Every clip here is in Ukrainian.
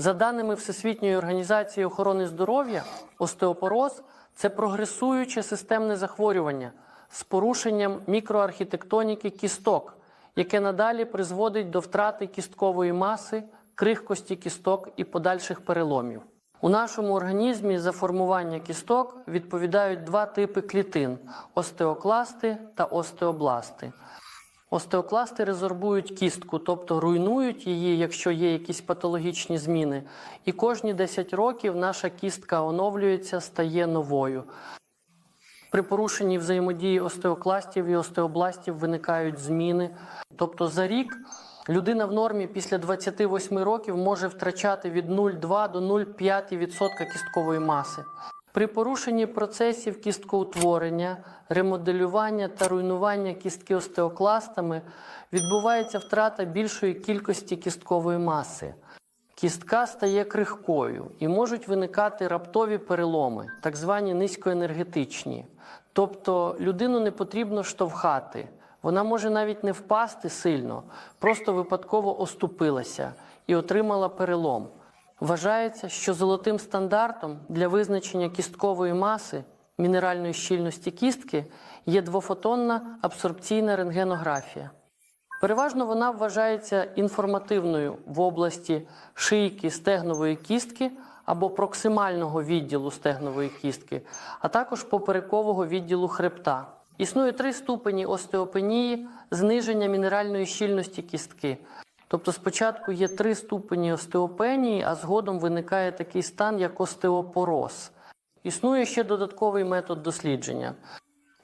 За даними Всесвітньої організації охорони здоров'я, остеопороз це прогресуюче системне захворювання з порушенням мікроархітектоніки кісток, яке надалі призводить до втрати кісткової маси, крихкості кісток і подальших переломів. У нашому організмі за формування кісток відповідають два типи клітин остеокласти та остеобласти. Остеокласти резорбують кістку, тобто руйнують її, якщо є якісь патологічні зміни. І кожні 10 років наша кістка оновлюється, стає новою. При порушенні взаємодії остеокластів і остеобластів виникають зміни. Тобто за рік людина в нормі після 28 років може втрачати від 0,2 до 0,5% кісткової маси. При порушенні процесів кісткоутворення, ремоделювання та руйнування кістки остеокластами відбувається втрата більшої кількості кісткової маси. Кістка стає крихкою і можуть виникати раптові переломи, так звані низькоенергетичні. Тобто людину не потрібно штовхати. Вона може навіть не впасти сильно, просто випадково оступилася і отримала перелом. Вважається, що золотим стандартом для визначення кісткової маси мінеральної щільності кістки є двофотонна абсорбційна рентгенографія. Переважно вона вважається інформативною в області шийки стегнової кістки або проксимального відділу стегнової кістки, а також поперекового відділу хребта. Існує три ступені остеопенії зниження мінеральної щільності кістки. Тобто спочатку є три ступені остеопенії, а згодом виникає такий стан, як остеопороз. Існує ще додатковий метод дослідження.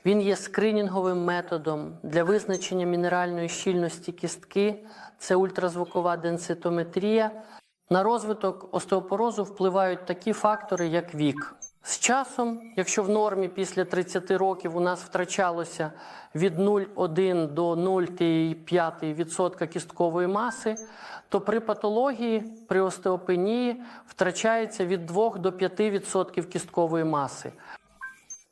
Він є скринінговим методом для визначення мінеральної щільності кістки, це ультразвукова денситометрія. На розвиток остеопорозу впливають такі фактори, як вік. З часом, якщо в нормі після 30 років у нас втрачалося від 0,1 до 0,5% кісткової маси, то при патології, при остеопенії втрачається від 2 до 5% кісткової маси.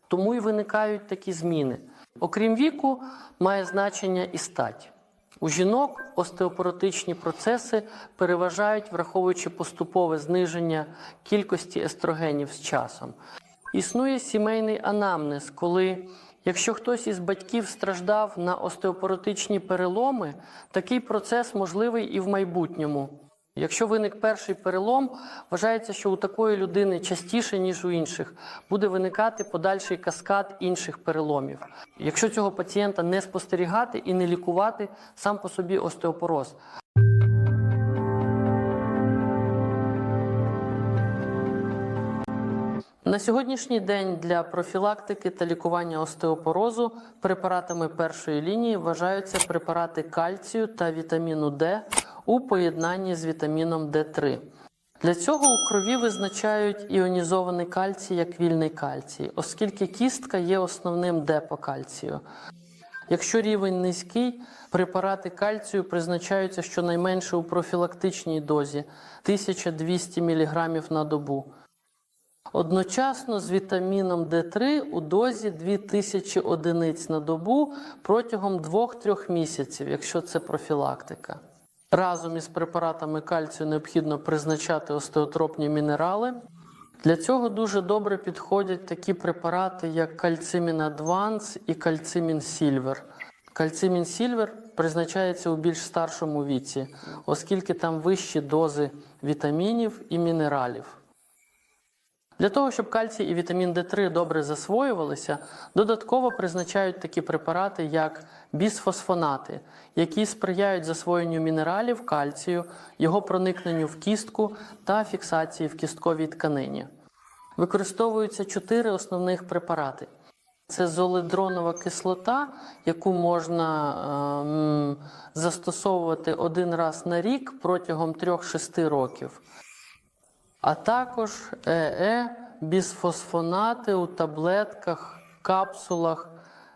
Тому і виникають такі зміни. Окрім віку, має значення і стать. У жінок остеопоротичні процеси переважають, враховуючи поступове зниження кількості естрогенів з часом. Існує сімейний анамнез, коли, якщо хтось із батьків страждав на остеопоротичні переломи, такий процес можливий і в майбутньому. Якщо виник перший перелом, вважається, що у такої людини частіше, ніж у інших, буде виникати подальший каскад інших переломів. Якщо цього пацієнта не спостерігати і не лікувати, сам по собі остеопороз. На сьогоднішній день для профілактики та лікування остеопорозу препаратами першої лінії вважаються препарати кальцію та вітаміну Д у поєднанні з вітаміном Д3. Для цього у крові визначають іонізований кальцій як вільний кальцій, оскільки кістка є основним Д кальцію. Якщо рівень низький, препарати кальцію призначаються щонайменше у профілактичній дозі 1200 мг на добу. Одночасно з вітаміном Д3 у дозі 2000 одиниць на добу протягом 2-3 місяців, якщо це профілактика. Разом із препаратами кальцію необхідно призначати остеотропні мінерали. Для цього дуже добре підходять такі препарати, як кальцимін Адванс і кальцимін Сільвер. Кальцимін Сільвер призначається у більш старшому віці, оскільки там вищі дози вітамінів і мінералів. Для того, щоб кальцій і вітамін Д3 добре засвоювалися, додатково призначають такі препарати, як бісфосфонати, які сприяють засвоєнню мінералів кальцію, його проникненню в кістку та фіксації в кістковій тканині. Використовуються чотири основних препарати. Це золедронова кислота, яку можна ем, застосовувати один раз на рік протягом 3-6 років а також ЕЕ, бісфосфонати у таблетках, капсулах,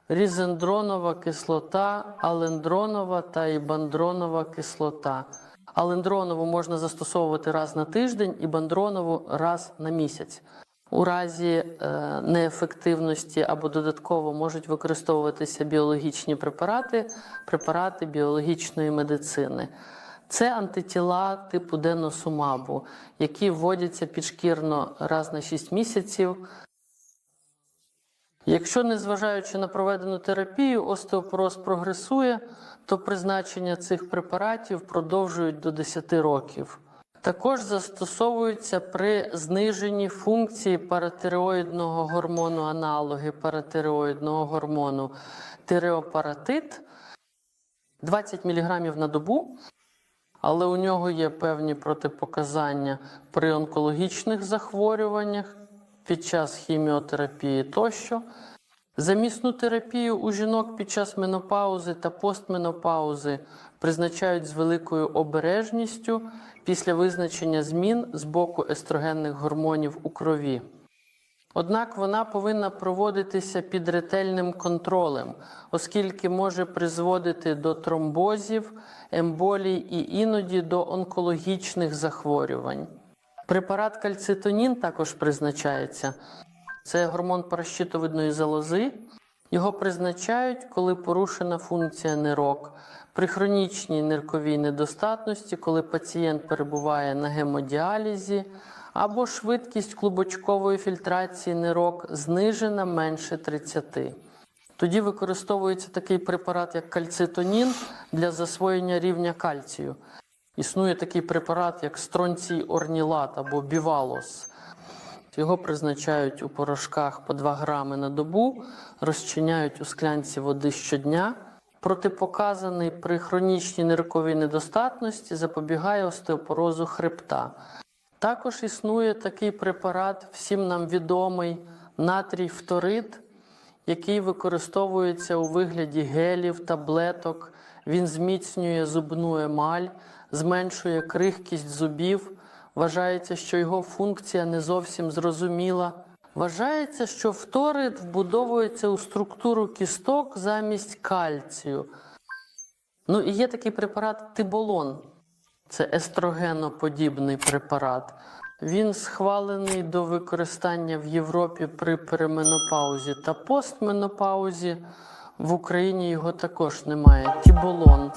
різендронова кислота, алендронова та ібандронова кислота. Алендронову можна застосовувати раз на тиждень і бандронову раз на місяць. У разі е, неефективності або додатково можуть використовуватися біологічні препарати, препарати біологічної медицини. Це антитіла типу деносумабу, які вводяться підшкірно раз на 6 місяців. Якщо незважаючи на проведену терапію, остеопороз прогресує, то призначення цих препаратів продовжують до 10 років. Також застосовуються при зниженні функції паратиреоїдного гормону аналоги паратиреоїдного гормону тиреопаратит 20 мг на добу, але у нього є певні протипоказання при онкологічних захворюваннях під час хіміотерапії тощо. Замісну терапію у жінок під час менопаузи та постменопаузи призначають з великою обережністю після визначення змін з боку естрогенних гормонів у крові. Однак вона повинна проводитися під ретельним контролем, оскільки може призводити до тромбозів, емболій і іноді до онкологічних захворювань. Препарат кальцитонін також призначається. Це гормон паращитовидної залози. Його призначають, коли порушена функція нирок, при хронічній нирковій недостатності, коли пацієнт перебуває на гемодіалізі, або швидкість клубочкової фільтрації нирок знижена менше 30. Тоді використовується такий препарат, як кальцитонін для засвоєння рівня кальцію. Існує такий препарат, як стронцій орнілат або бівалос. Його призначають у порошках по 2 грами на добу, розчиняють у склянці води щодня. Протипоказаний при хронічній нирковій недостатності запобігає остеопорозу хребта. Також існує такий препарат, всім нам відомий натрій фторид, який використовується у вигляді гелів, таблеток. Він зміцнює зубну емаль, зменшує крихкість зубів. Вважається, що його функція не зовсім зрозуміла. Вважається, що фторид вбудовується у структуру кісток замість кальцію. Ну і є такий препарат тиболон. Це естрогеноподібний препарат. Він схвалений до використання в Європі при переменопаузі та постменопаузі. В Україні його також немає. Тіболон.